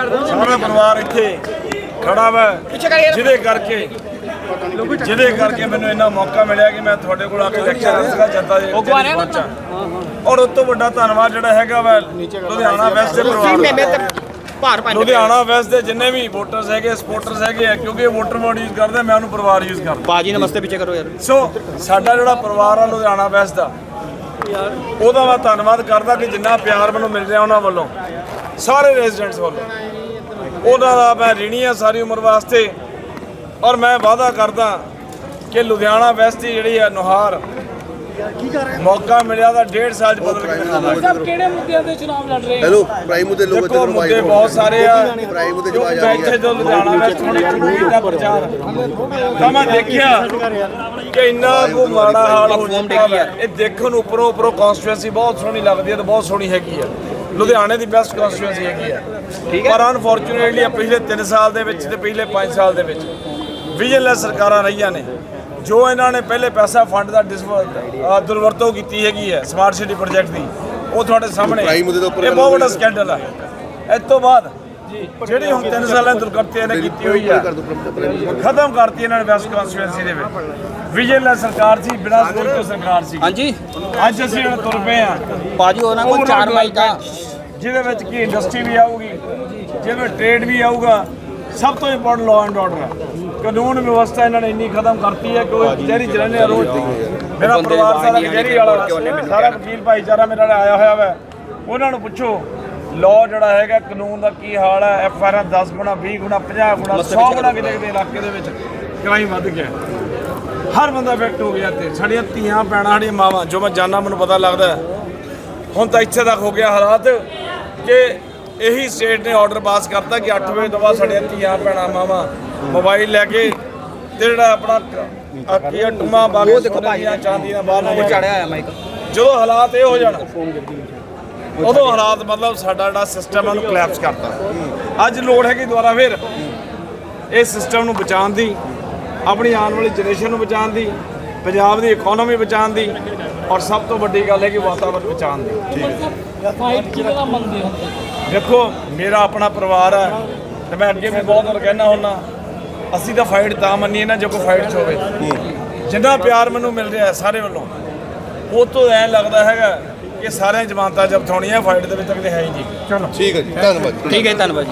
ਸਾਰਾ ਪਰਿਵਾਰ ਇੱਥੇ ਖੜਾ ਵਾ ਜਿਹਦੇ ਕਰਕੇ ਜਿਹਦੇ ਕਰਕੇ ਮੈਨੂੰ ਇੰਨਾ ਮੌਕਾ ਮਿਲਿਆ ਕਿ ਮੈਂ ਤੁਹਾਡੇ ਕੋਲ ਆ ਕੇ ਲੈਕਚਰ ਦੱਸਗਾ ਜਨਤਾ ਦੇ ਵਿੱਚ ਪਹੁੰਚਾਂ। ਔਰ ਉਸ ਤੋਂ ਵੱਡਾ ਧੰਨਵਾਦ ਜਿਹੜਾ ਹੈਗਾ ਵਾ ਲੁਧਿਆਣਾ ਵੈਸਟ ਦੇ ਪਰਿਵਾਰ ਦਾ। ਭਾਰ ਪਾ ਲੁਧਿਆਣਾ ਵੈਸਟ ਦੇ ਜਿੰਨੇ ਵੀ ਵੋਟਰਸ ਹੈਗੇ ਸਪੋਰਟਰਸ ਹੈਗੇ ਆ ਕਿਉਂਕਿ ਇਹ ਵੋਟਰ ਮੋਡ ਯੂਜ਼ ਕਰਦੇ ਮੈਂ ਉਹਨੂੰ ਪਰਿਵਾਰ ਯੂਜ਼ ਕਰਦਾ। ਬਾਜੀ ਨਮਸਤੇ ਪਿੱਛੇ ਕਰੋ ਯਾਰ। ਸੋ ਸਾਡਾ ਜਿਹੜਾ ਪਰਿਵਾਰ ਆ ਲੁਧਿਆਣਾ ਵੈਸਟ ਦਾ ਉਹਦਾ ਮੈਂ ਧੰਨਵਾਦ ਕਰਦਾ ਕਿ ਜਿੰਨਾ ਪਿਆਰ ਮੈਨੂੰ ਮਿਲ ਰਿਹਾ ਉਹਨਾਂ ਵੱਲੋਂ ਸਾਰੇ ਰੈਜ਼ੀਡੈਂਟਸ ਵੱਲੋਂ। ਉਹਨਾਂ ਦਾ ਮੈਂ ਰਿਣੀ ਆ ਸਾਰੀ ਉਮਰ ਵਾਸਤੇ। ਔਰ ਮੈਂ ਵਾਅਦਾ ਕਰਦਾ ਕਿ ਲੁਧਿਆਣਾ ਵੈਸਟ ਦੀ ਜਿਹੜੀ ਹੈ ਨੁਹਾਰ ਮੌਕਾ ਮਿਲਿਆ ਤਾਂ ਡੇਢ ਸਾਲ ਚ ਬਦਲ ਕੇ ਦਿਖਾਵਾਂਗੇ। ਸਾਹਿਬ ਕਿਹੜੇ ਮੁੱਦਿਆਂ ਤੇ ਚੁਣਾਵ ਲੜ ਰਹੇ ਹੋ? ਹੈਲੋ ਪ੍ਰਾਈਮ ਮੁੱਦੇ ਲੋਕ ਦੇਖੋ ਮੁੱਦੇ ਬਹੁਤ ਸਾਰੇ ਆ। ਪ੍ਰਾਈਮ ਮੁੱਦੇ ਜਵਾਬ ਮੈਂ ਇੱਥੇ ਜੋ ਲੁਧਿਆਣਾ ਵੈਸਟ ਥੋੜੀ ਚੁਣੀ ਦਾ ਪ੍ਰਚਾਰ। ਤਾਂ ਮੈਂ ਦੇਖਿਆ ਕਿ ਇੰਨਾ ਕੋ ਮਾੜਾ ਹਾਲ ਹੋ ਚੁੱਕਾ ਹੈ। ਇਹ ਦੇਖਣ ਨੂੰ ਉੱਪਰੋਂ ਉੱਪਰੋਂ ਕਨਸਟੀਟੂਐਂਸੀ ਬਹੁਤ ਸੋਹਣੀ ਲੱਗਦੀ ਹੈ ਤੇ ਬਹੁਤ ਸੋਹਣੀ ਹੈਗੀ ਆ ਲੁਧਿਆਣੇ ਦੀ ਬੈਸਟ ਕਨਸਟੀਟੂਐਂਸੀ ਹੈਗੀ ਆ। ਪਰ ਅਨਫੋਰਚੂਨੇਟਲੀ ਪਿਛਲੇ 3 ਸਾਲ ਦੇ ਵਿੱਚ ਤੇ ਪਿਛਲੇ 5 ਸਾਲ ਦੇ ਵਿੱਚ ਵਿਜੀਲੈਂਸ ਸਰਕਾਰਾਂ ਰਹੀਆਂ ਨੇ। ਜੋ ਇਹਨਾਂ ਨੇ ਪਹਿਲੇ ਪੈਸਾ ਫੰਡ ਦਾ ਦੁਰਵਰਤੋਂ ਕੀਤੀ ਹੈਗੀ ਹੈ ਸਮਾਰਟ ਸਿਟੀ ਪ੍ਰੋਜੈਕਟ ਦੀ ਉਹ ਤੁਹਾਡੇ ਸਾਹਮਣੇ ਇਹ ਬਹੁਤ ਵੱਡਾ ਸਕੈਂਡਲ ਹੈ ਇਸ ਤੋਂ ਬਾਅਦ ਜਿਹੜੀ ਹੁਣ 3 ਸਾਲਾਂ ਦੀ ਦੁਰਗਤੀ ਨੇ ਕੀਤੀ ਹੋਈ ਆ ਖਤਮ ਕਰਤੀ ਇਹਨਾਂ ਨੇ ਵੈਸਟ ਕਨਸਟੀਟੂਐਂਸੀ ਦੇ ਵਿੱਚ। ਵਿਜੀਲੈਂਸ ਸਰਕਾਰ ਸੀ ਬਿਨਾਂ ਸਪੋਰਟ ਤੋਂ ਸਰਕਾਰ ਸੀ। ਹਾਂਜੀ। ਅੱਜ ਅਸੀਂ ਹੁਣ ਤੁਰ ਪਏ ਆ ਬਾਜੀ ਉਹਨਾਂ ਕੋਲ ਚਾਰ ਮਾਈਕ। ਆ ਜਿਹਦੇ ਵਿੱਚ ਕੀ ਇੰਡਸਟਰੀ ਵੀ ਆਊਗੀ ਜਿਹਦੇ ਵਿੱਚ ਟ੍ਰੇਡ ਵੀ ਆਊਗਾ ਸਭ ਤੋਂ ਇੰਪੋਰਟੈਂਟ ਲਾਅ ਐਂਡ ਆਰਡਰ ਹੈ ਕਾਨੂੰਨ ਵਿਵਸਥਾ ਇਹਨਾਂ ਨੇ ਇੰਨੀ ਖਤਮ ਕਰਤੀ ਹੈ ਕਿ ਉਹ ਜਿਹੜੀ ਜਲਨੇ ਰੋਜ਼ ਮੇਰਾ ਪਰਿਵਾਰ ਸਾਰਾ ਕਚਹਿਰੀ ਵਾਲਾ ਸਾਰਾ ਵਕੀਲ ਭਾਈਚਾਰਾ ਮੇਰਾ ਨਾਲ ਆਇਆ ਹੋਇਆ ਵਾ। ਉਹਨਾਂ ਨੂੰ ਪੁੱਛੋ ਲਾਅ ਜਿਹੜਾ ਹੈਗਾ ਕਾਨੂੰਨ ਦਾ ਕੀ ਹਾਲ ਹੈ? ਐਫ ਆਰ 10 ਗੁਣਾ 20 ਗੁਣਾ 50 ਗੁਣਾ 100 ਗੁਣਾ ਕਿਤੇ ਕਿਤੇ ਇਲਾਕੇ ਦੇ ਵਿੱਚ। ਕ੍ਰਾਈਮ ਵੱਧ ਗਿਆ। ਹਰ ਬੰਦਾ ਇਫੈਕਟ ਹੋ ਗਿਆ ਤੇ ਸਾਡੀਆਂ ਧੀਆਂ ਪੈਣਾ ਸਾਡੀਆਂ ਮਾਵਾਂ ਜੋ ਮੈਂ ਜਾਣਾ ਮੈਨੂੰ ਪਤਾ ਲੱਗਦਾ। ਹੁਣ ਤਾਂ ਇੱਥੇ ਤੱਕ ਹੋ ਗਿਆ ਹਾਲਾਤ ਕਿ ਇਹੀ ਸਟੇਟ ਨੇ ਆਰਡਰ ਪਾਸ ਕਰਤਾ ਕਿ 8 ਵਜੇ ਤੋਂ ਬਾਅਦ ਸਾਡੀਆਂ ਧੀਆਂ ਭੈਣਾਂ ਮਾਵਾਂ ਮੋਬਾਈਲ ਲੈ ਕੇ ਤੇ ਜਿਹੜਾ ਆਪਣਾ ਕ- ਟੁੰਮਾ ਬਾਗੇ ਦੇਖੋ ਭਾਈਆਂ ਚਾਂਦੀਆਂ ਬਾਹਰ ਨਾ ਚੜਿਆ ਆ ਮਾਈਕ ਜਦੋਂ ਹਾਲਾਤ ਇਹ ਹੋ ਜਾਣ ਉਦੋਂ ਹਾਲਾਤ ਮਤਲਬ ਸਾਡਾ ਜਿਹੜਾ ਸਿਸਟਮ ਹੈ ਉਹਨੂੰ ਕਲੈਪਸ ਕਰਤਾ। ਅੱਜ ਲੋੜ ਹੈ ਕਿ ਦੁਬਾਰਾ ਫਿਰ ਇਸ ਸਿਸਟਮ ਨੂੰ ਬਚਾਉਣ ਦੀ ਆਪਣੀ ਆਉਣ ਵਾਲੀ ਜਨਰੇਸ਼ਨ ਨੂੰ ਬਚਾਉਣ ਦੀ ਪੰਜਾਬ ਦੀ ਇਕਨੋਮੀ ਬਚਾਉਣ ਦੀ ਔਰ ਸਭ ਤੋਂ ਵੱਡੀ ਗੱਲ ਹੈ ਕਿ ਵਾਤਾਵਰਣ ਬਚਾਉਣ ਦੀ। ਫਾਈਟ ਕਿਹਦੇ ਨਾਲ ਮੰਨਦੇ ਹੋ? ਦੇਖੋ ਮੇਰਾ ਆਪਣਾ ਪਰਿਵਾਰ ਹੈ ਤੇ ਮੈਂ ਅੱਗੇ ਵੀ ਬਹੁਤ ਵਾਰ ਕਹਿਣਾ ਹੁੰਨਾ ਅਸੀਂ ਤਾਂ ਫਾਈਟ ਤਾਂ ਮੰਨੀਏ ਨਾ ਜੇ ਕੋਈ ਫਾਈਟ 'ਚ ਹੋਵੇ। ਜਿੰਨਾ ਪਿਆਰ ਮੈਨੂੰ ਮਿਲ ਰਿਹਾ ਸਾਰੇ ਵੱਲੋਂ ਉਹ ਤੋਂ ਐਂ ਲੱਗਦਾ ਹੈਗਾ ਕਿ ਸਾਰਿਆਂ ਜ਼ਮਾਨਤਾਂ ਜ਼ਬਤ ਹੋਣੀਆਂ ਫਾਈਟ ਦੇ ਵਿੱਚ ਤਾਂ ਕਿਤੇ ਹੈ ਹੀ ਨਹੀਂ। ਚਲੋ। ਠੀਕ ਹੈ ਜੀ ਧੰਨਵਾਦ। ਠੀਕ ਹੈ ਧੰਨਵਾਦ ਜੀ।